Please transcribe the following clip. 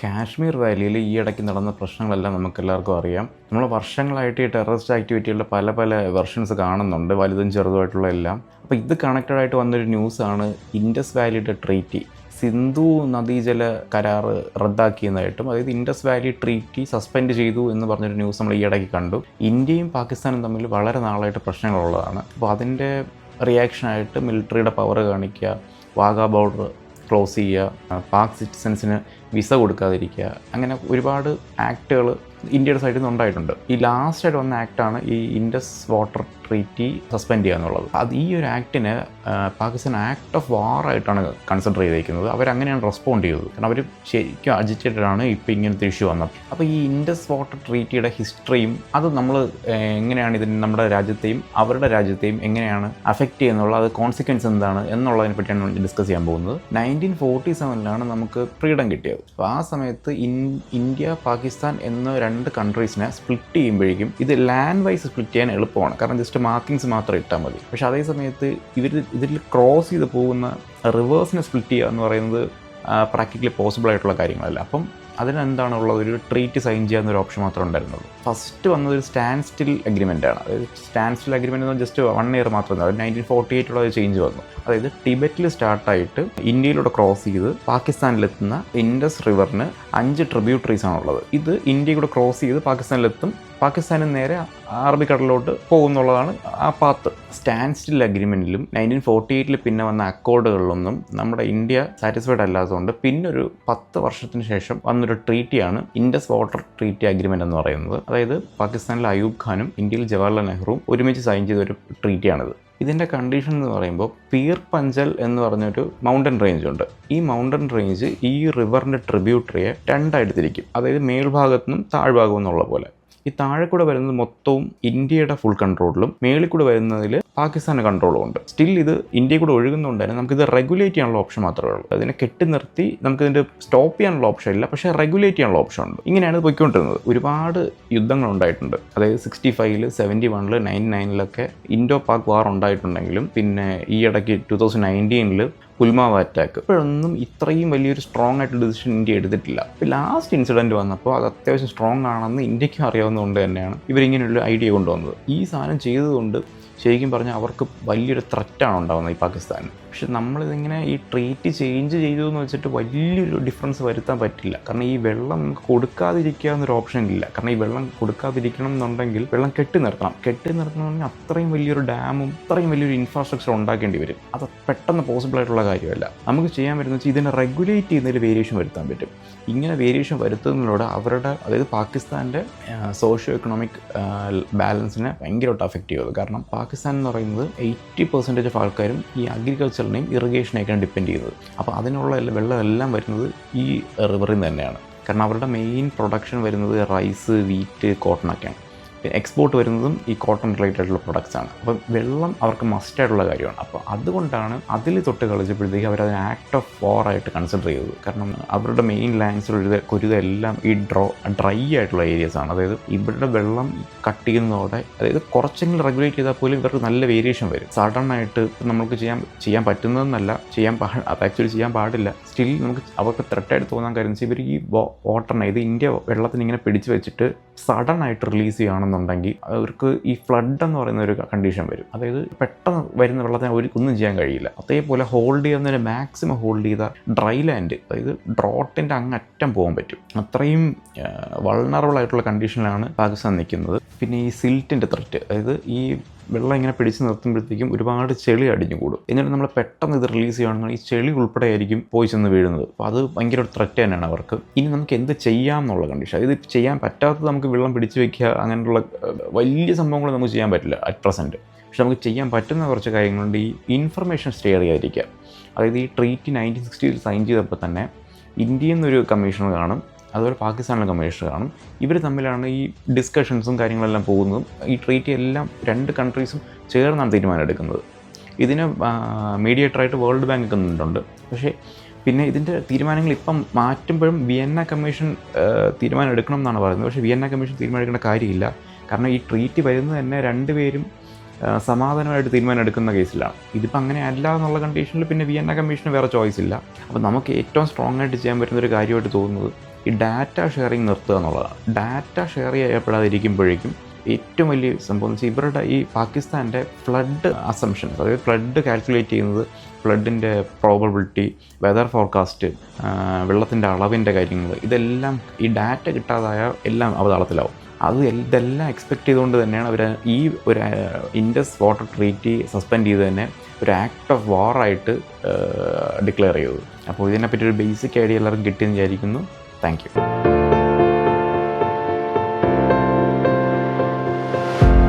കാശ്മീർ വാലിയിൽ ഈ ഇടയ്ക്ക് നടന്ന പ്രശ്നങ്ങളെല്ലാം നമുക്ക് എല്ലാവർക്കും അറിയാം. നമ്മൾ വർഷങ്ങളായിട്ട് ഈ ടെററിസ്റ്റ് ആക്ടിവിറ്റികളുടെ പല പല വെർഷൻസ് കാണുന്നുണ്ട് വലുതും ചെറുതുമായിട്ടുള്ള എല്ലാം. അപ്പോൾ ഇത് കണക്റ്റഡ് ആയിട്ട് വന്നൊരു ന്യൂസാണ് ഇൻഡസ് വാലിയുടെ ട്രീറ്റി സിന്ധു നദീജല കരാർ റദ്ദാക്കിയതായിട്ടും അതായത് ഇൻഡസ് വാലി ട്രീറ്റി സസ്പെൻഡ് ചെയ്തു എന്ന് പറഞ്ഞൊരു ന്യൂസ് നമ്മൾ ഈ ഇടയ്ക്ക് കണ്ടു. ഇന്ത്യയും പാകിസ്ഥാനും തമ്മിൽ വളരെ നാളായിട്ട് പ്രശ്നങ്ങളുള്ളതാണ്. അപ്പോൾ അതിന്റെ റിയാക്ഷനായിട്ട് മിലിറ്ററിയുടെ പവർ കാണിക്കുക വാഗാ ബോർഡർ ക്ലോസ് ചെയ്യുക പാക് സിറ്റിസൻസിന് വിസ കൊടുക്കാതിരിക്കുക. അങ്ങനെ ഒരുപാട് ആക്റ്റുകൾ ഇന്ത്യയുടെ സൈഡിൽ നിന്ന് ഉണ്ടായിട്ടുണ്ട്. ഈ ലാസ്റ്റായിട്ട് വന്ന ആക്ടാണ് ഈ ഇൻഡസ് വാട്ടർ ട്രീറ്റി സസ്പെൻഡ് ചെയ്യുക എന്നുള്ളത്. അത് ഈ ഒരു ആക്ടിന് പാകിസ്ഥാൻ ആക്ട് ഓഫ് വാർ ആയിട്ടാണ് കൺസിഡർ ചെയ്തേക്കുന്നത് അവരങ്ങനെയാണ് റെസ്പോണ്ട് ചെയ്തത് കാരണം അവർ ശരിക്കും അജിറ്റേറ്റഡ് ആണ് ഇപ്പോൾ ഇങ്ങനത്തെ ഇഷ്യൂ വന്നത്. അപ്പോൾ ഈ ഇൻഡസ് വാട്ടർ ട്രീറ്റിയുടെ ഹിസ്റ്ററിയും അത് നമ്മൾ എങ്ങനെയാണ് ഇതിന് നമ്മുടെ രാജ്യത്തെയും അവരുടെ രാജ്യത്തെയും എങ്ങനെയാണ് അഫക്റ്റ് ചെയ്യുന്നുള്ള അത് കോൺസിക്വൻസ് എന്താണ് എന്നുള്ളതിനെ പറ്റിയാണ് ഡിസ്കസ് ചെയ്യാൻ പോകുന്നത്. നയന്റീൻ ഫോർട്ടി സെവനിലാണ് നമുക്ക് ഫ്രീഡം കിട്ടിയത്. അപ്പോൾ ആ സമയത്ത് ഇന്ത്യ പാകിസ്ഥാൻ എന്ന രണ്ട് കൺട്രീസിനെ സ്പ്ലിറ്റ് ചെയ്യുമ്പോഴേക്കും ഇത് ലാൻഡ് വൈസ് സ്പ്ലിറ്റ് ചെയ്യാൻ എളുപ്പമാണ്. കാരണം ജസ്റ്റ് മാർക്കിങ്സ് മാത്രം ഇട്ടാൽ മതി. പക്ഷെ അതേ സമയത്ത് ഇവർ ഇതിൽ ക്രോസ് ചെയ്ത് പോകുന്ന റിവേഴ്സിനെ സ്പ്ലിറ്റ് ചെയ്യുക എന്ന് പറയുന്നത് പ്രാക്ടിക്കലി പോസിബിൾ ആയിട്ടുള്ള കാര്യങ്ങളല്ല. അപ്പം അതിനെന്താണ് ഉള്ളത് ഒരു ട്രീറ്റ് സൈൻ ചെയ്യാവുന്ന ഒരു ഓപ്ഷൻ മാത്രമേ ഉണ്ടായിരുന്നുള്ളൂ. ഫസ്റ്റ് വന്നത് ഒരു സ്റ്റാൻഡ് സ്റ്റിൽ അഗ്രിമെന്റ് ആണ്. അതായത് സ്റ്റാൻഡ് സ്റ്റിൽ അഗ്രിമെന്റ് എന്ന് ജസ്റ്റ് വൺ ഇയർ മാത്രമേ അത് നയന്റീൻ ഫോർട്ടി എയ്റ്റിലുള്ള ഒരു ചേഞ്ച് വന്നു. അതായത് ടിബറ്റിൽ സ്റ്റാർട്ടായിട്ട് ഇന്ത്യയിലൂടെ ക്രോസ് ചെയ്ത് പാകിസ്ഥാനിലെത്തുന്ന ഇൻഡസ് റിവറിന് അഞ്ച് ട്രിബ്യൂട്ടറീസ് ആണുള്ളത്. ഇത് ഇന്ത്യയിലൂടെ ക്രോസ് ചെയ്ത് പാകിസ്ഥാനിലെത്തും പാകിസ്ഥാനിൽ നേരെ അറബിക്കടലിലോട്ട് പോകുന്നുള്ളതാണ് ആ പാത്ത് സ്റ്റാൻഡ് സ്റ്റിൽ അഗ്രിമെന്റിലും നയന്റീൻ ഫോർട്ടി എയ്റ്റിൽ പിന്നെ വന്ന അക്കോർഡുകളിലൊന്നും നമ്മുടെ ഇന്ത്യ സാറ്റിസ്ഫൈഡ് അല്ലാത്തതുകൊണ്ട് ഒരു പത്ത് വർഷത്തിന് ശേഷം വന്നൊരു ട്രീറ്റിയാണ് ഇൻഡസ് വാട്ടർ ട്രീറ്റി അഗ്രിമെന്റ് എന്ന് പറയുന്നത്. അതായത് പാകിസ്ഥാനിലെ അയൂബ് ഖാനും ഇന്ത്യയിൽ ജവഹർലാൽ നെഹ്റുവും ഒരുമിച്ച് സൈൻ ചെയ്ത ഒരു ട്രീറ്റിയാണിത് ഇതിന്റെ കണ്ടീഷൻ എന്ന് പറയുമ്പോൾ പീർ പഞ്ചൽ എന്ന് പറഞ്ഞൊരു മൗണ്ടൻ റേഞ്ച് ഉണ്ട്. ഈ മൗണ്ടൻ റേഞ്ച് ഈ റിവറിന്റെ ട്രിബ്യൂട്ടറിയെ രണ്ടായിട്ട് തിരിക്കും അതായത് മേൽഭാഗത്തു നിന്നും താഴ്ഭാഗം എന്നുള്ള പോലെ ഈ താഴെ കൂടെ വരുന്നത് മൊത്തവും ഇന്ത്യയുടെ ഫുൾ കൺട്രോളിലും മേളിൽ കൂടെ വരുന്നതിൽ പാകിസ്ഥാന്റെ കൺട്രോളും ഉണ്ട്. സ്റ്റിൽ ഇത് ഇന്ത്യയിൽ കൂടെ തന്നെ നമുക്കിത് റെഗുലേറ്റ് ചെയ്യാനുള്ള ഓപ്ഷൻ മാത്രമേ ഉള്ളൂ. അതിനെ കെട്ടി നിർത്തി നമുക്കിതിന്റെ സ്റ്റോപ്പ് ചെയ്യാനുള്ള ഓപ്ഷൻ ഇല്ല. പക്ഷേ റെഗുലേറ്റ് ചെയ്യാനുള്ള ഓപ്ഷൻ ഉണ്ട്. ഇങ്ങനെയാണ് പോയിക്കൊണ്ടിരുന്നത്. ഒരുപാട് യുദ്ധങ്ങൾ ഉണ്ടായിട്ടുണ്ട്. അതായത് സിക്സ്റ്റി ഫൈവിൽ സെവന്റി വണ്ണിൽ നയൻ നയനിലൊക്കെ ഇൻഡോ പാക് വാർ ഉണ്ടായിട്ടുണ്ടെങ്കിലും പിന്നെ ഈ ഇടയ്ക്ക് ടു തൗസൻഡ് നയന്റീനിൽ പുൽമാവ അറ്റാക്ക് ഇപ്പോഴൊന്നും ഇത്രയും വലിയൊരു സ്ട്രോങ് ആയിട്ടുള്ള ഡിസിഷൻ ഇന്ത്യ എടുത്തിട്ടില്ല. ഇപ്പോൾ ലാസ്റ്റ് ഇൻസിഡന്റ് വന്നപ്പോൾ അത് അത്യാവശ്യം സ്ട്രോങ് ആണെന്ന് ഇന്ത്യക്കും അറിയാവുന്നതുകൊണ്ട് തന്നെയാണ് ഇവരിങ്ങനെയുള്ള ഐഡിയ കൊണ്ടുവന്നത്. ഈ സാധനം ചെയ്തതുകൊണ്ട് ശരിക്കും പറഞ്ഞാൽ അവർക്ക് വലിയൊരു ത്രെറ്റാണ് ഉണ്ടാകുന്നത് ഈ പാകിസ്ഥാൻ പക്ഷെ നമ്മളിതിങ്ങനെ ഈ ട്രീറ്റ് ചേഞ്ച് ചെയ്തു എന്ന് വെച്ചിട്ട് വലിയൊരു ഡിഫറൻസ് വരുത്താൻ പറ്റില്ല. കാരണം ഈ വെള്ളം നമുക്ക് കൊടുക്കാതിരിക്കുക എന്നൊരു ഓപ്ഷൻ ഇല്ല. കാരണം ഈ വെള്ളം കൊടുക്കാതിരിക്കണം എന്നുണ്ടെങ്കിൽ വെള്ളം കെട്ടി നിർത്തണം. കെട്ടി നിർത്തണമെങ്കിൽ അത്രയും വലിയൊരു ഡാമും അത്രയും വലിയൊരു ഇൻഫ്രാസ്ട്രക്ചർ ഉണ്ടാക്കേണ്ടി വരും. അത് പെട്ടെന്ന് പോസിബിൾ ആയിട്ടുള്ള കാര്യമല്ല. നമുക്ക് ചെയ്യാൻ പറ്റുന്ന വെച്ചാൽ ഇതിനെ റെഗുലേറ്റ് ചെയ്യുന്നതിൽ വേരിയേഷൻ വരുത്താൻ പറ്റും. ഇങ്ങനെ വേരിയേഷൻ വരുത്തുന്നതിലൂടെ അവരുടെ അതായത് പാകിസ്ഥാന്റെ സോഷ്യോ എക്കണോമിക് ബാലൻസിനെ ഭയങ്കരമായിട്ട് അഫക്റ്റ് ചെയ്തത് കാരണം പാകിസ്ഥാൻ എന്ന് പറയുന്നത് എയ്റ്റി പെർസെന്റേജ് ഓഫ് ആൾക്കാരും ഈ അഗ്രികൾച്ചറിനെയും ഇറിഗേഷനെയൊക്കെയാണ് ഡിപ്പെൻഡ് ചെയ്തത്. അപ്പോൾ അതിനുള്ള വെള്ളം എല്ലാം വരുന്നത് ഈ റിവറിൽ നിന്ന് തന്നെയാണ് കാരണം അവരുടെ മെയിൻ പ്രൊഡക്ഷൻ വരുന്നത് റൈസ് വീറ്റ് കോട്ടൺ കോട്ടണൊക്കെയാണ് എക്സ്പോർട്ട് വരുന്നതും ഈ കോട്ടൺ റിലേറ്റഡ് ആയിട്ടുള്ള ആണ്. അപ്പം വെള്ളം അവർക്ക് മസ്റ്റ് ആയിട്ടുള്ള കാര്യമാണ്. അപ്പോൾ അതുകൊണ്ടാണ് അതിൽ തൊട്ട് കളിച്ചപ്പോഴത്തേക്ക് അവർ അതിനെ ആക്ട് ഓഫ് വാർ ആയിട്ട് കൺസിഡർ ചെയ്തത്. കാരണം അവരുടെ മെയിൻ ലാൻഡ്സിലുള്ള കുരുത എല്ലാം ഈ ഡ്രോ ഡ്രൈ ആയിട്ടുള്ള ഏരിയസ് ആണ്. അതായത് ഇവരുടെ വെള്ളം കട്ട് ചെയ്യുന്നതോടെ അതായത് കുറച്ചെങ്കിലും റെഗുലേറ്റ് ചെയ്താൽ പോലും ഇവർക്ക് നല്ല വേരിയേഷൻ വരും. സഡൻ ആയിട്ട് നമുക്ക് ചെയ്യാൻ ചെയ്യാൻ പറ്റുന്നതെന്നല്ല ചെയ്യാൻ പാ ആക്ച്വലി ചെയ്യാൻ പാടില്ല. സ്റ്റിൽ നമുക്ക് അവർക്ക് ത്രെട്ടായിട്ട് തോന്നാൻ കാര്യം ഇവർ ഈ വാട്ടറിനെ ഇത് ഇന്ത്യ വെള്ളത്തിന് ഇങ്ങനെ പിടിച്ചു വെച്ചിട്ട് സഡൻ ആയിട്ട് റിലീസ് ചെയ്യുകയാണെന്നുണ്ടെങ്കിൽ അവർക്ക് ഈ ഫ്ലഡ് എന്ന് പറയുന്ന ഒരു കണ്ടീഷൻ വരും. അതായത് പെട്ടെന്ന് വരുന്ന വെള്ളത്തിന് ഒന്നും ചെയ്യാൻ കഴിയില്ല. അതേപോലെ ഹോൾഡ് ചെയ്യുന്നതിന് മാക്സിമം ഹോൾഡ് ചെയ്ത ഡ്രൈ ലാൻഡ് അതായത് ഡ്രോട്ടിന്റെ അങ്ങറ്റം പോകാൻ പറ്റും. അത്രയും വൾണറബിൾ ആയിട്ടുള്ള കണ്ടീഷനിലാണ് പാകിസ്ഥാൻ നിൽക്കുന്നത്. പിന്നെ ഈ സിൽറ്റിന്റെ ത്രെറ്റ് അതായത് ഈ വെള്ളം ഇങ്ങനെ പിടിച്ച് നിർത്തുമ്പോഴത്തേക്കും ഒരുപാട് ചെളി അടിഞ്ഞു കൂടും. എന്നിട്ട് നമ്മൾ പെട്ടെന്ന് ഇത് റിലീസ് ചെയ്യുകയാണെങ്കിൽ ഈ ചെളി ഉൾപ്പെടെ ആയിരിക്കും പോയി ചെന്ന് വീഴുന്നത്. അപ്പോൾ അത് ഭയങ്കര ഒരു ത്രെറ്റ് തന്നെയാണ് അവർക്ക്. ഇനി നമുക്ക് എന്ത് ചെയ്യാം എന്നുള്ള കണ്ടീഷൻ ഇത് ചെയ്യാൻ പറ്റാത്തത് നമുക്ക് വെള്ളം പിടിച്ചു വയ്ക്കുക അങ്ങനെയുള്ള വലിയ സംഭവങ്ങൾ നമുക്ക് ചെയ്യാൻ പറ്റില്ല അറ്റ് പ്രസന്റ് പക്ഷെ നമുക്ക് ചെയ്യാൻ പറ്റുന്ന കുറച്ച് കാര്യങ്ങളുണ്ട്. ഈ ഇൻഫർമേഷൻ സ്റ്റെയർ ചെയ്യാതിരിക്കുക അതായത് ഈ ട്രീറ്റി നയന്റീൻ സിക്സ്റ്റിയിൽ സൈൻ ചെയ്തപ്പോൾ തന്നെ ഇന്ത്യയിൽ നിന്നൊരു കമ്മീഷൻ കാണും. അതുപോലെ പാകിസ്ഥാനിലെ കമ്മീഷണർ കാണും ഇവർ തമ്മിലാണ് ഈ ഡിസ്കഷൻസും കാര്യങ്ങളെല്ലാം പോകുന്നതും ഈ ട്രീറ്റി എല്ലാം രണ്ട് കൺട്രീസും ചേർന്നാണ് തീരുമാനം എടുക്കുന്നത്. ഇതിന് മീഡിയേറ്ററായിട്ട് വേൾഡ് ബാങ്ക് നിന്നിട്ടുണ്ട്. പക്ഷേ പിന്നെ ഇതിന്റെ തീരുമാനങ്ങൾ ഇപ്പം മാറ്റുമ്പോഴും വിയന്ന കമ്മീഷൻ തീരുമാനം എടുക്കണം എന്നാണ് പറയുന്നത്. പക്ഷേ വിയന്ന കമ്മീഷൻ തീരുമാനം എടുക്കേണ്ട കാര്യമില്ല. കാരണം ഈ ട്രീറ്റി വരുന്നത് തന്നെ രണ്ടുപേരും സമാധാനമായിട്ട് തീരുമാനം എടുക്കുന്ന കേസിലാണ്. ഇതിപ്പോൾ അങ്ങനെ അല്ല എന്നുള്ള കണ്ടീഷനിൽ പിന്നെ വിയന്ന കമ്മീഷന് വേറെ ചോയ്സ് ഇല്ല. അപ്പോൾ നമുക്ക് ഏറ്റവും സ്ട്രോങ് ആയിട്ട് ചെയ്യാൻ പറ്റുന്ന ഒരു കാര്യമായിട്ട് തോന്നുന്നത് ഈ ഡാറ്റ ഷെയറിങ് നിർത്തുക എന്നുള്ളതാണ് ഡാറ്റ ഷെയർ ചെയ്യപ്പെടാതിരിക്കുമ്പോഴേക്കും ഏറ്റവും വലിയ സംഭവം എന്ന് വെച്ചാൽ ഇവരുടെ ഈ പാകിസ്ഥാന്റെ ഫ്ലഡ് അസംഷൻസ് അതായത് ഫ്ലഡ് കാൽക്കുലേറ്റ് ചെയ്യുന്നത് ഫ്ലഡിന്റെ പ്രോബബിലിറ്റി വെതർ ഫോർകാസ്റ്റ് വെള്ളത്തിന്റെ അളവിന്റെ കാര്യങ്ങൾ ഇതെല്ലാം ഈ ഡാറ്റ കിട്ടാതായ എല്ലാം അവതാളത്തിലാവും. അത് ഇതെല്ലാം എക്സ്പെക്ട് ചെയ്തുകൊണ്ട് തന്നെയാണ് അവർ ഈ ഒരു ഇൻഡസ് വാട്ടർ ട്രീറ്റി സസ്പെൻഡ് ചെയ്ത് തന്നെ ഒരു ആക്ട് ഓഫ് വാറായിട്ട് ഡിക്ലെയർ ചെയ്തത്. അപ്പോൾ ഇതിനെപ്പറ്റി ഒരു ബേസിക് ഐഡിയ എല്ലാവർക്കും കിട്ടിയെന്ന് വിചാരിക്കുന്നു. Thank you